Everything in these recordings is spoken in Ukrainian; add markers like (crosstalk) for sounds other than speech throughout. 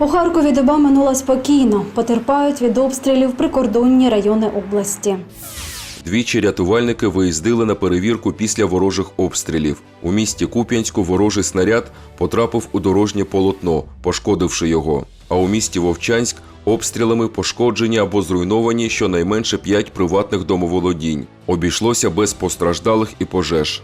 У Харкові доба минула спокійно. Потерпають від обстрілів прикордонні райони області. Двічі рятувальники виїздили на перевірку після ворожих обстрілів. У місті Куп'янську ворожий снаряд потрапив у дорожнє полотно, пошкодивши його. А у місті Вовчанськ обстрілами пошкоджені або зруйновані щонайменше п'ять приватних домоволодінь. Обійшлося без постраждалих і пожеж.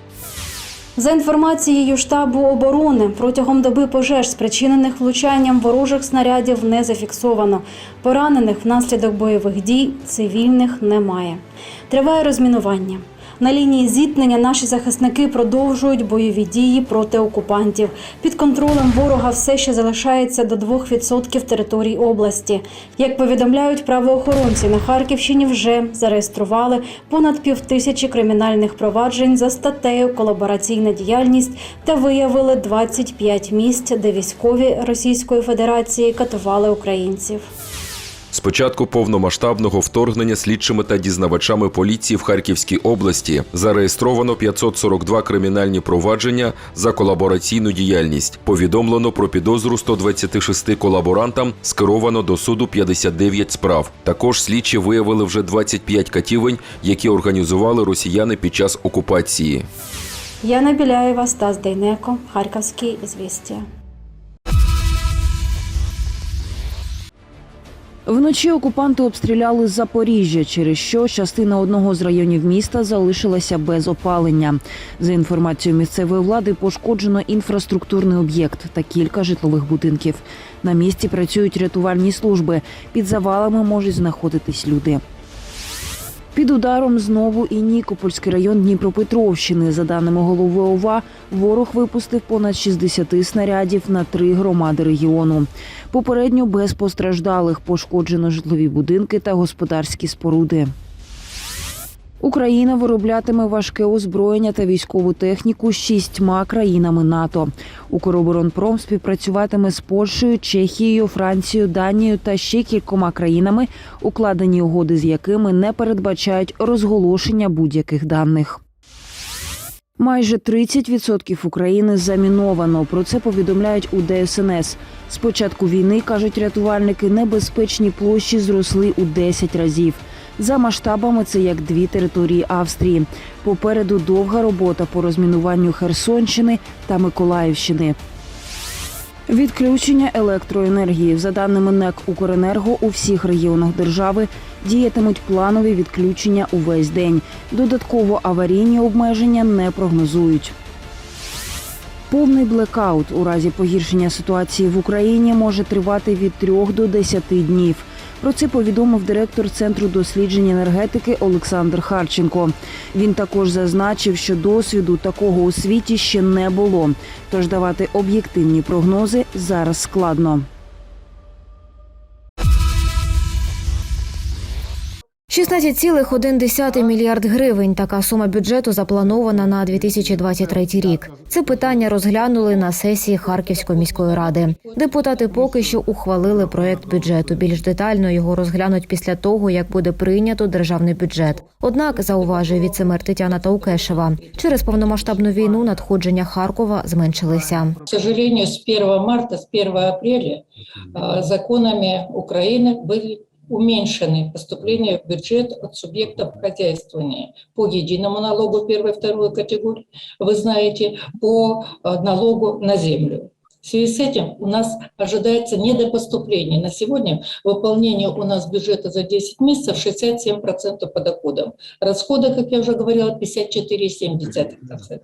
За інформацією штабу оборони, протягом доби пожеж, спричинених влучанням ворожих снарядів, не зафіксовано. Поранених внаслідок бойових дій цивільних немає. Триває розмінування. На лінії зіткнення наші захисники продовжують бойові дії проти окупантів. Під контролем ворога все ще залишається до 2% територій області. Як повідомляють правоохоронці, на Харківщині вже зареєстрували понад півтисячі кримінальних проваджень за статтею колабораційна діяльність та виявили 25 місць, де військові Російської Федерації катували українців. З початку повномасштабного вторгнення слідчими та дізнавачами поліції в Харківській області зареєстровано 542 кримінальні провадження за колабораційну діяльність. Повідомлено про підозру 126 колаборантам, скеровано до суду 59 справ. Також слідчі виявили вже 25 катівень, які організували росіяни під час окупації. Яна Біляєва, Стас Дейнеко, Харківські звістя. Вночі окупанти обстріляли Запоріжжя, через що частина одного з районів міста залишилася без опалення. За інформацією місцевої влади, пошкоджено інфраструктурний об'єкт та кілька житлових будинків. На місці працюють рятувальні служби. Під завалами можуть знаходитись люди. Під ударом знову і Нікопольський район Дніпропетровщини. За даними голови ОВА, ворог випустив понад 60 снарядів на три громади регіону. Попередньо без постраждалих пошкоджено житлові будинки та господарські споруди. Україна вироблятиме важке озброєння та військову техніку з шістьма країнами НАТО. Укроборонпром співпрацюватиме з Польщею, Чехією, Францією, Данією та ще кількома країнами, укладені угоди з якими не передбачають розголошення будь-яких даних. Майже 30% України заміновано. Про це повідомляють у ДСНС. З початку війни кажуть рятувальники, небезпечні площі зросли у 10 разів. За масштабами це як дві території Австрії. Попереду довга робота по розмінуванню Херсонщини та Миколаївщини. Відключення електроенергії за даними НЕК Укренерго у всіх регіонах держави діятимуть планові відключення увесь день. Додатково аварійні обмеження не прогнозують. Повний блекаут у разі погіршення ситуації в Україні може тривати від 3 до 10 днів. Про це повідомив директор центру досліджень енергетики Олександр Харченко. Він також зазначив, що досвіду такого у світі ще не було. Тож давати об'єктивні прогнози зараз складно. 16,1 мільярд гривень. Така сума бюджету запланована на 2023 рік. Це питання розглянули на сесії Харківської міської ради. Депутати поки що ухвалили проект бюджету. Більш детально його розглянуть після того, як буде прийнято державний бюджет. Однак зауважує віцемер Тетяна Таукешева, через повномасштабну війну надходження Харкова зменшилися. К сожалению, с 1 марта, с 1 апреля э, законами Украины были уменьшены поступления в бюджет от субъектов хозяйствования по единому налогу первой и второй категории, вы знаете, по э, налогу на землю. В связи с этим у нас ожидается недопоступление. На сегодня выполнение у нас бюджета за 10 месяцев 67% по доходам. Расходы, как я уже говорила, 54,7%.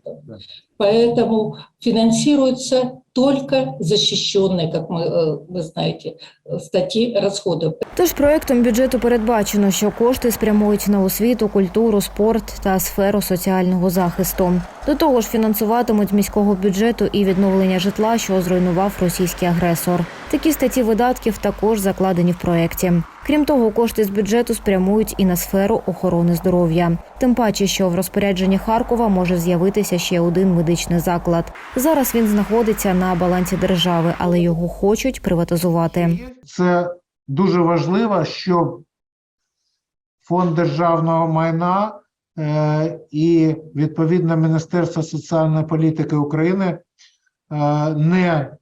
Поэтому финансируются только защищенные, как мы, э, вы знаете, статьи расходов. Тож проектом бюджету передбачено, що кошти спрямують на освіту, культуру, спорт та сферу соціального захисту. До того ж, фінансуватимуть міського бюджету і відновлення житла, що зруйнував російський агресор. Такі статті видатків також закладені в проєкті. Крім того, кошти з бюджету спрямують і на сферу охорони здоров'я. Тим паче, що в розпорядженні Харкова може з'явитися ще один медичний заклад. Зараз він знаходиться на балансі держави, але його хочуть приватизувати. Це дуже важливо, щоб фонд державного майна е, і відповідно Міністерство соціальної політики України е, не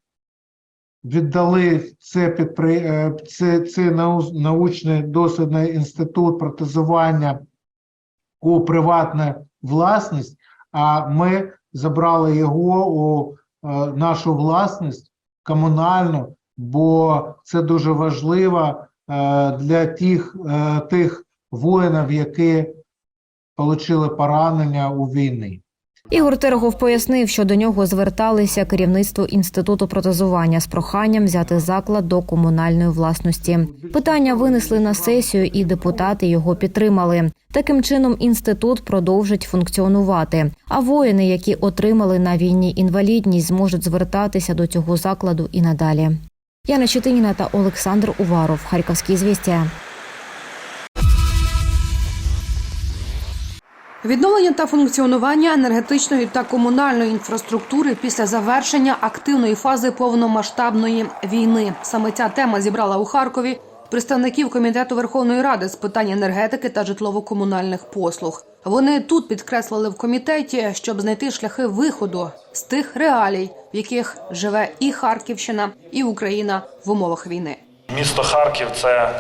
віддали це підпри... е, це, це научний дослідний інститут протезування у приватну власність, а ми забрали його у нашу власність комунальну, бо це дуже важливо е, для тих, е, тих воїнів, які отримали поранення у війні. Ігор Терегов пояснив, що до нього зверталися керівництво інституту протезування з проханням взяти заклад до комунальної власності. Питання винесли на сесію, і депутати його підтримали. Таким чином, інститут продовжить функціонувати. А воїни, які отримали на війні інвалідність, зможуть звертатися до цього закладу і надалі. Яна Щетиніна та Олександр Уваров. Харківські звістя. Відновлення та функціонування енергетичної та комунальної інфраструктури після завершення активної фази повномасштабної війни. Саме ця тема зібрала у Харкові представників комітету Верховної Ради з питань енергетики та житлово-комунальних послуг. Вони тут підкреслили в комітеті, щоб знайти шляхи виходу з тих реалій, в яких живе і Харківщина, і Україна в умовах війни. Місто Харків це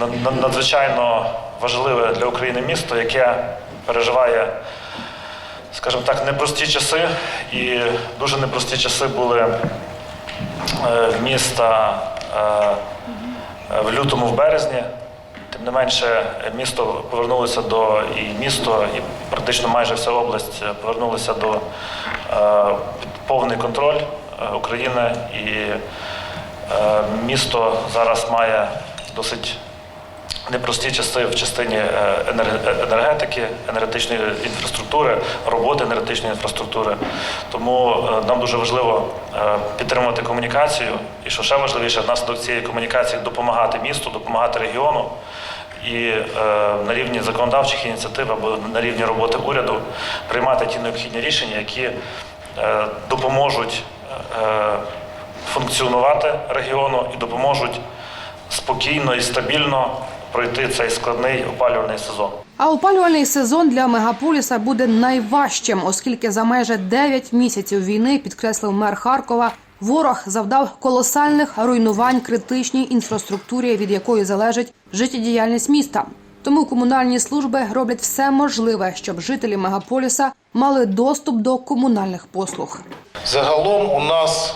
над- над- надзвичайно важливе для України місто, яке переживає, скажімо так, непрості часи. І дуже непрості часи були е, в міста е, в лютому, в березні. Не менше, місто повернулося до і місто, і практично майже вся область е, повернулися до е, повний контроль е, України. І Е, Місто зараз має досить непрості часи в частині е, енергетики, енергетичної інфраструктури, роботи енергетичної інфраструктури. Тому нам дуже важливо підтримувати комунікацію, і що ще важливіше, внаслідок цієї комунікації допомагати місту, допомагати регіону. І е, на рівні законодавчих ініціатив або на рівні роботи уряду приймати ті необхідні рішення, які е, допоможуть е, функціонувати регіону і допоможуть спокійно і стабільно пройти цей складний опалювальний сезон. А опалювальний сезон для мегаполіса буде найважчим, оскільки за майже 9 місяців війни, підкреслив мер Харкова, ворог завдав колосальних руйнувань критичній інфраструктурі, від якої залежить життєдіяльність міста. Тому комунальні служби роблять все можливе, щоб жителі мегаполіса мали доступ до комунальних послуг. Загалом у нас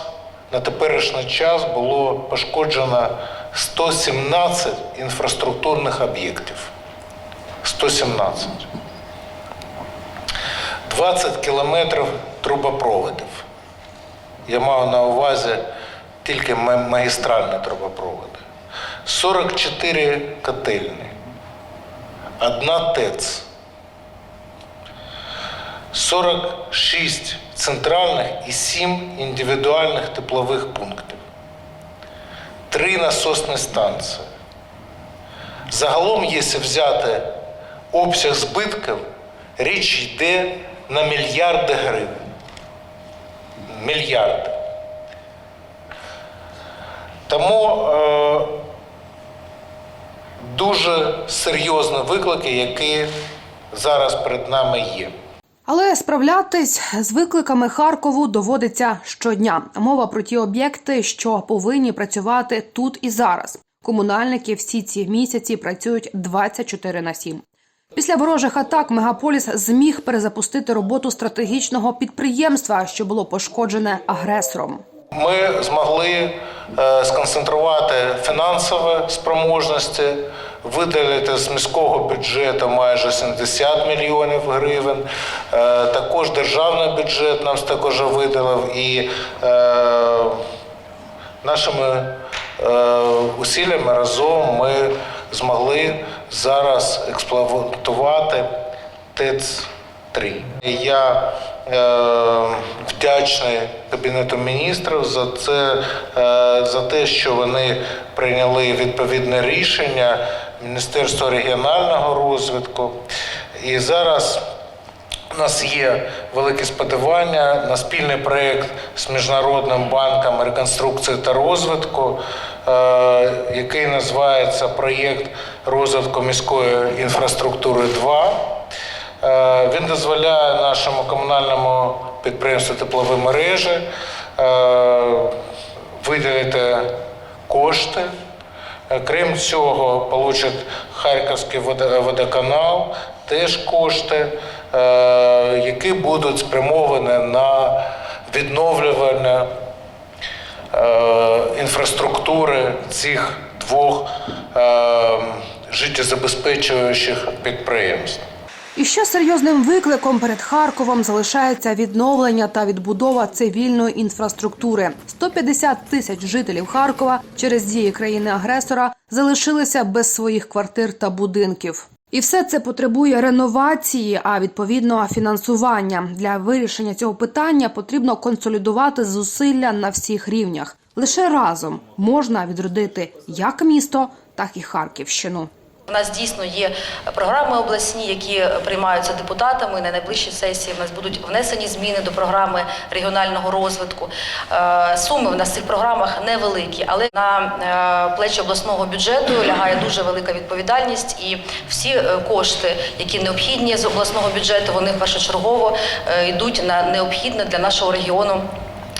на теперішній час було пошкоджено 117 інфраструктурних об'єктів. 117. 20 кілометрів трубопроводів. Я маю на увазі тільки ма- магістральні трубопроводи. 44 котельні. Одна ТЕЦ. 46 центральних і 7 індивідуальних теплових пунктів, 3 насосні станції. Загалом, якщо взяти обсяг збитків, річ йде на мільярди гривень. Мільярди. Тому е, дуже серйозні виклики, які зараз перед нами є. Але справлятись з викликами Харкову доводиться щодня. Мова про ті об'єкти, що повинні працювати тут і зараз. Комунальники всі ці місяці працюють 24 на 7. Після ворожих атак мегаполіс зміг перезапустити роботу стратегічного підприємства, що було пошкоджене агресором. Ми змогли е, сконцентрувати фінансові спроможності, виділити з міського бюджету майже 70 мільйонів гривень. Е, Також державний бюджет нам також виділив і е, нашими усиллями разом ми змогли зараз експлуатувати ТЕЦ-3. Я е, вдячний Кабінету міністрів за це, е, за те, що вони прийняли відповідне рішення Міністерства регіонального розвитку. І зараз у нас є велике сподівання на спільний проєкт з Міжнародним банком реконструкції та розвитку, який називається проєкт розвитку міської інфраструктури 2. Е, Він дозволяє нашому комунальному підприємству теплові мережі е, виділити кошти. Е, Крім цього, получить Харківський водоканал теж кошти, е, які будуть спрямовані на відновлювання е, інфраструктури цих двох е, життєзабезпечуючих підприємств. І ще серйозним викликом перед Харковом залишається відновлення та відбудова цивільної інфраструктури. 150 тисяч жителів Харкова через дії країни-агресора залишилися без своїх квартир та будинків. І все це потребує реновації, а відповідно фінансування. Для вирішення цього питання потрібно консолідувати зусилля на всіх рівнях. Лише разом можна відродити як місто, так і Харківщину. У нас дійсно є програми обласні, які приймаються депутатами. На найближчій сесії в нас будуть внесені зміни до програми регіонального розвитку. Е, Суми в нас в цих програмах невеликі, але на е, плечі обласного бюджету лягає дуже велика відповідальність, і всі е, кошти, які необхідні з обласного бюджету, вони першочергово йдуть на необхідне для нашого регіону.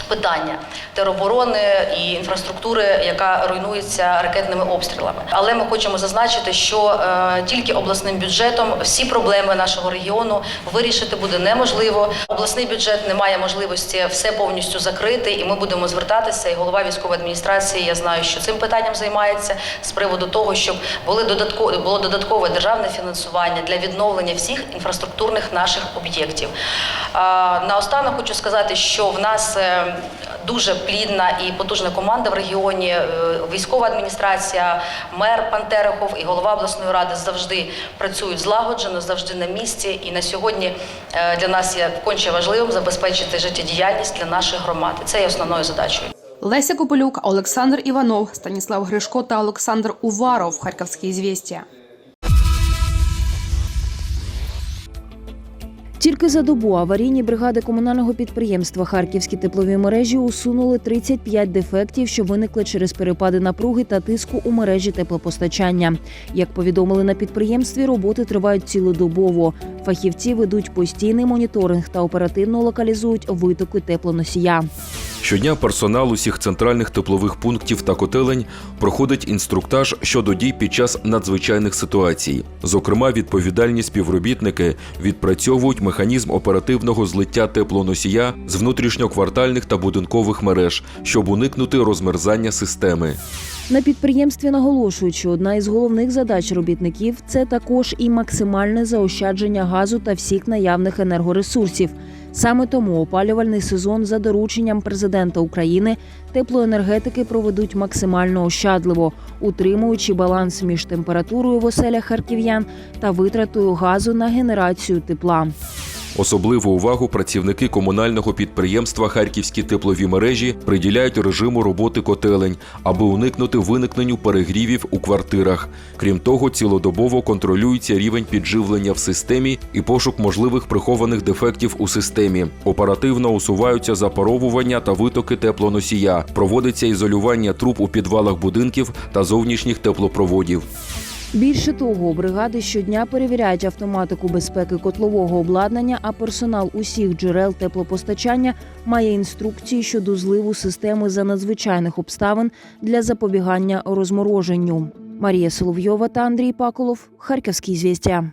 Питання тероборони і інфраструктури, яка руйнується ракетними обстрілами. Але ми хочемо зазначити, що е, тільки обласним бюджетом всі проблеми нашого регіону вирішити буде неможливо. Обласний бюджет не має можливості все повністю закрити, і ми будемо звертатися. І голова військової адміністрації я знаю, що цим питанням займається з приводу того, щоб були додатково було додаткове державне фінансування для відновлення всіх інфраструктурних наших об'єктів. Наостанок хочу сказати, що в нас е, дуже плідна і потужна команда в регіоні. Е, Військова адміністрація, мер пан Терехов і голова обласної ради завжди працюють злагоджено, завжди на місці. І на сьогодні е, для нас є конче важливим забезпечити життєдіяльність для наших громад. Це є основною задачею. Леся Копилюк, Олександр Іванов, Станіслав Гришко та Олександр Уваров. Харківські звістя. Тільки за добу аварійні бригади комунального підприємства Харківські теплові мережі усунули 35 дефектів, що виникли через перепади напруги та тиску у мережі теплопостачання. Як повідомили на підприємстві, роботи тривають цілодобово. Фахівці ведуть постійний моніторинг та оперативно локалізують витоки теплоносія. Щодня персонал усіх центральних теплових пунктів та котелень проходить інструктаж щодо дій під час надзвичайних ситуацій. Зокрема, відповідальні співробітники відпрацьовують механізм оперативного злиття теплоносія з внутрішньоквартальних та будинкових мереж, щоб уникнути розмерзання системи. На підприємстві наголошують, що одна із головних задач робітників це також і максимальне заощадження газу та всіх наявних енергоресурсів. Саме тому опалювальний сезон за дорученням президента України теплоенергетики проведуть максимально ощадливо, утримуючи баланс між температурою в оселях харків'ян та витратою газу на генерацію тепла. Особливу увагу працівники комунального підприємства Харківські теплові мережі приділяють режиму роботи котелень, аби уникнути виникненню перегрівів у квартирах. Крім того, цілодобово контролюється рівень підживлення в системі і пошук можливих прихованих дефектів у системі. Оперативно усуваються запаровування та витоки теплоносія. Проводиться ізолювання труб у підвалах будинків та зовнішніх теплопроводів. Більше того, бригади щодня перевіряють автоматику безпеки котлового обладнання, а персонал усіх джерел теплопостачання має інструкції щодо зливу системи за надзвичайних обставин для запобігання розмороженню. Марія Соловйова та Андрій Паколов. Харківські звістя.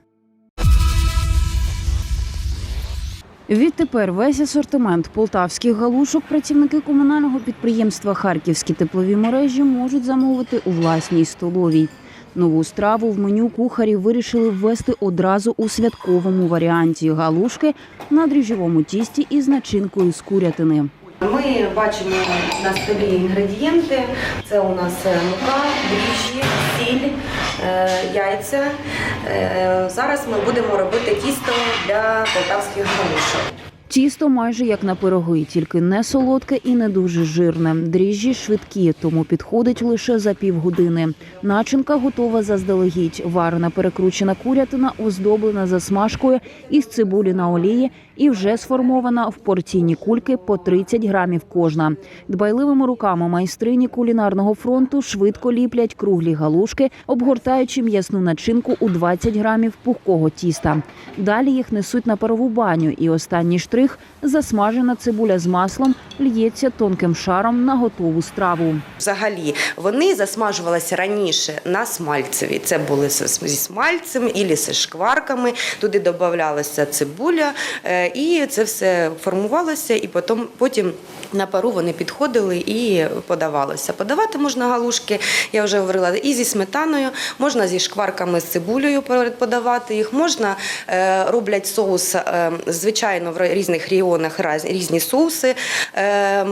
Відтепер весь асортимент полтавських галушок працівники комунального підприємства Харківські теплові мережі можуть замовити у власній столовій. Нову страву в меню кухарі вирішили ввести одразу у святковому варіанті галушки на дріжджовому тісті із начинкою з курятини. Ми бачимо на столі інгредієнти. Це у нас е, мука, дріжджі, сіль, е, яйця. Е, Зараз ми будемо робити тісто для полтавських галушок. Тісто майже як на пироги, тільки не солодке і не дуже жирне. Дріжджі швидкі, тому підходить лише за півгодини. Начинка готова заздалегідь. Варена перекручена курятина, оздоблена засмажкою із цибулі на олії і вже сформована в порційні кульки по 30 грамів кожна. Дбайливими руками майстрині кулінарного фронту швидко ліплять круглі галушки, обгортаючи м'ясну начинку у 20 грамів пухкого тіста. Далі їх несуть на парову баню, і останній штрих засмажена цибуля з маслом л'ється тонким шаром на готову страву. Взагалі вони засмажувалися раніше на смальцеві. Це були зі смальцем і зі шкварками. Туди додавалася цибуля, е, і це все формувалося, і потім, потім на пару вони підходили і подавалося. Подавати можна галушки, я вже говорила, і зі сметаною, можна зі шкварками з цибулею подавати їх. Можна е, роблять соус, е, звичайно, в різних регіонах різні соуси. Е,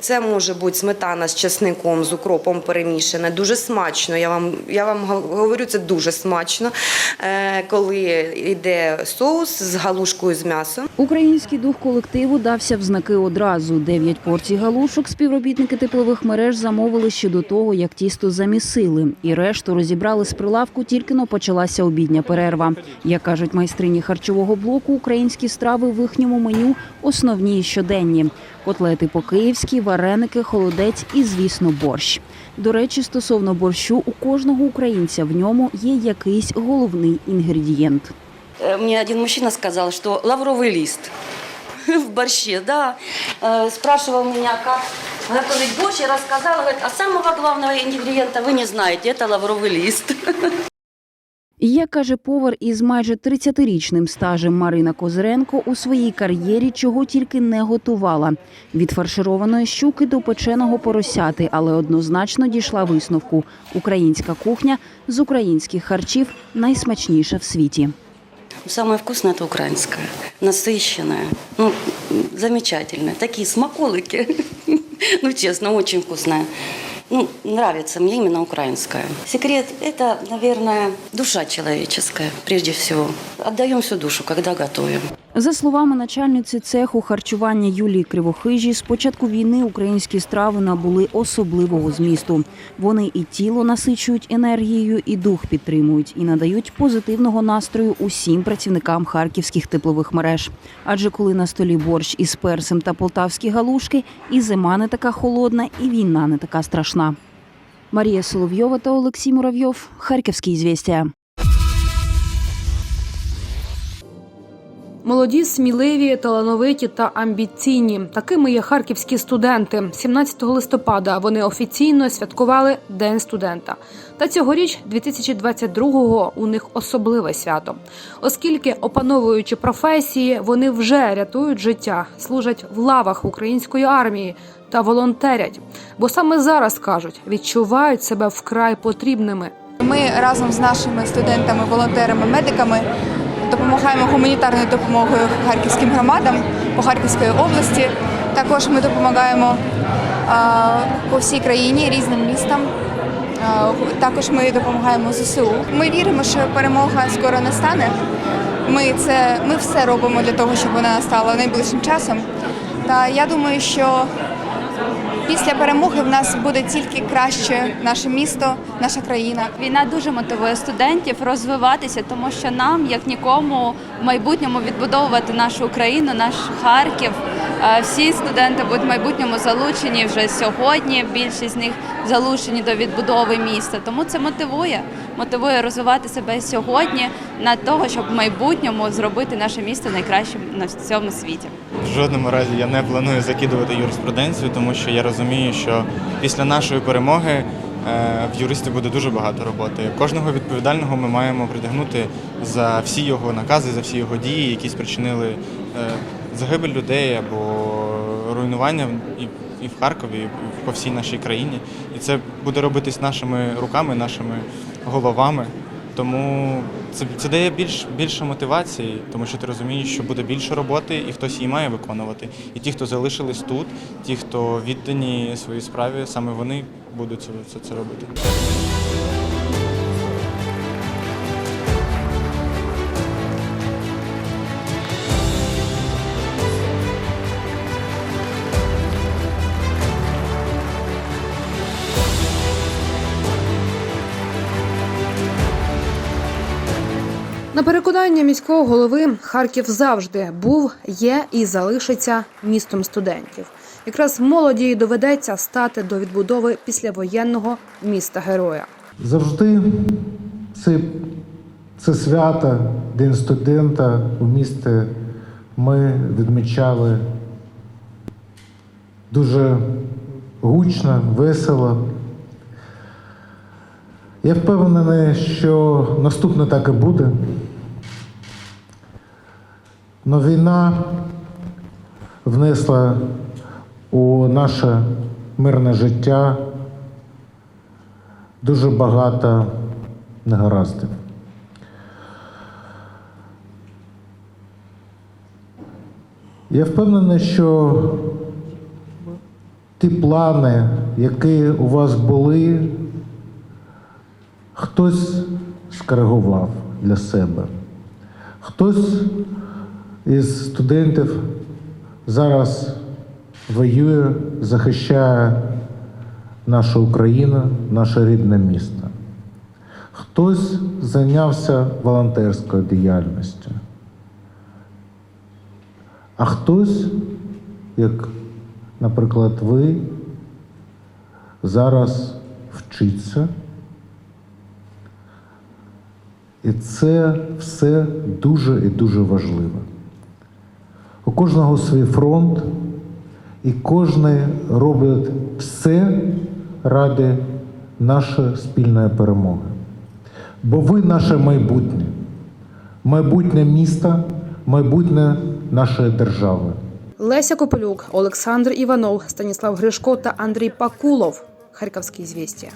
Це може бути сметана з чесником, з укропом перемішана. Дуже смачно. Я вам, я вам говорю, це дуже смачно, коли йде соус з галушкою з м'ясом. Український дух колективу дався в знаки одразу. Дев'ять порцій галушок співробітники теплових мереж замовили ще до того, як тісто замісили, і решту розібрали з прилавку. Тільки но почалася обідня перерва. Як кажуть майстрині харчового блоку, українські страви в їхньому меню основні і щоденні: котлети по-київськи, вареники, холодець і, звісно, борщ. До речі, стосовно борщу, у кожного українця в ньому є якийсь головний інгредієнт. Э, Мне один мужчина сказал, что лавровый лист (laughs) в борще, да. Э, Спрашивал меня, как готовить борщ, я рассказала, говорит, а самого главного ингредиента вы не знаете, это лавровый лист. (laughs) Як каже повар із майже 30-річним стажем Марина Козиренко, у своїй кар'єрі чого тільки не готувала від фаршированої щуки до печеного поросяти, але однозначно дійшла висновку: українська кухня з українських харчів найсмачніша в світі. Самое вкусное это украинское, насыщенное, ну, замечательное. Такие смаколыки, (laughs) ну, честно, очень вкусное. Ну, нравится мне именно украинское. Секрет – это, наверное, душа человеческая, прежде всего. Отдаем всю душу, когда готовим. За словами начальниці цеху харчування Юлії Кривохижі, з початку війни українські страви набули особливого змісту. Вони і тіло насичують енергією, і дух підтримують, і надають позитивного настрою усім працівникам харківських теплових мереж. Адже коли на столі борщ із персем та полтавські галушки, і зима не така холодна, і війна не така страшна. Марія Соловйова та Олексій Муравйов. Харківські звістя. Молоді, сміливі, талановиті та амбіційні. Такими є харківські студенти. 17 листопада вони офіційно святкували День студента. Та цьогоріч, 2022-го, у них особливе свято, оскільки, опановуючи професії, вони вже рятують життя, служать в лавах української армії та волонтерять. Бо саме зараз кажуть, відчувають себе вкрай потрібними. Ми разом з нашими студентами, волонтерами, медиками допомагаємо гуманітарною допомогою харківським громадам по Харківської області. Також ми допомагаємо по всій країні різним містам. Також ми допомагаємо ЗСУ. Ми віримо, що перемога скоро настане. Ми це ми все робимо для того, щоб вона настала найближчим часом. Та я думаю, що після перемоги в нас буде тільки краще наше місто, наша країна. Війна дуже мотивує студентів розвиватися, тому що нам, як нікому, в майбутньому відбудовувати нашу Україну, наш Харків. Всі студенти будуть в майбутньому залучені вже сьогодні. Більшість з них залучені до відбудови міста. Тому це мотивує, мотивує розвивати себе сьогодні на того, щоб в майбутньому зробити наше місто найкращим на всьому світі. В жодному разі я не планую закидувати юриспруденцію, тому що я розумію, що після нашої перемоги е, в юристів буде дуже багато роботи. Кожного відповідального ми маємо притягнути за всі його накази, за всі його дії, які спричинили е, загибель людей або руйнування і, і в Харкові, і по всій нашій країні. І це буде робитись нашими руками, нашими головами. Тому це, це дає більш, більше мотивації, тому що ти розумієш, що буде більше роботи, і хтось її має виконувати. І ті, хто залишились тут, ті, хто віддані своїй справі, саме вони будуть це, це, робити. На міського голови Харків завжди був, є і залишиться містом студентів. Якраз молоді й доведеться стати до відбудови післявоєнного міста героя. Завжди це, це свято, День студента в місті ми відмічали дуже гучно, весело. Я впевнений, що наступне так і буде. Но війна внесла у наше мирне життя дуже багато негараздів. Я впевнений, що ті плани, які у вас були, хтось скоригував для себе. Хтось із студентів зараз воює, захищає нашу Україну, наше рідне місто. Хтось зайнявся волонтерською діяльністю. А хтось, як, наприклад, ви, зараз вчиться. І це все дуже і дуже важливо. У кожного свій фронт, і кожен робить все ради нашої спільної перемоги. Бо ви наше майбутнє, майбутнє міста, майбутнє нашої держави. Леся Копилюк, Олександр Іванов, Станіслав Гришко та Андрій Пакулов. Харківські звістя.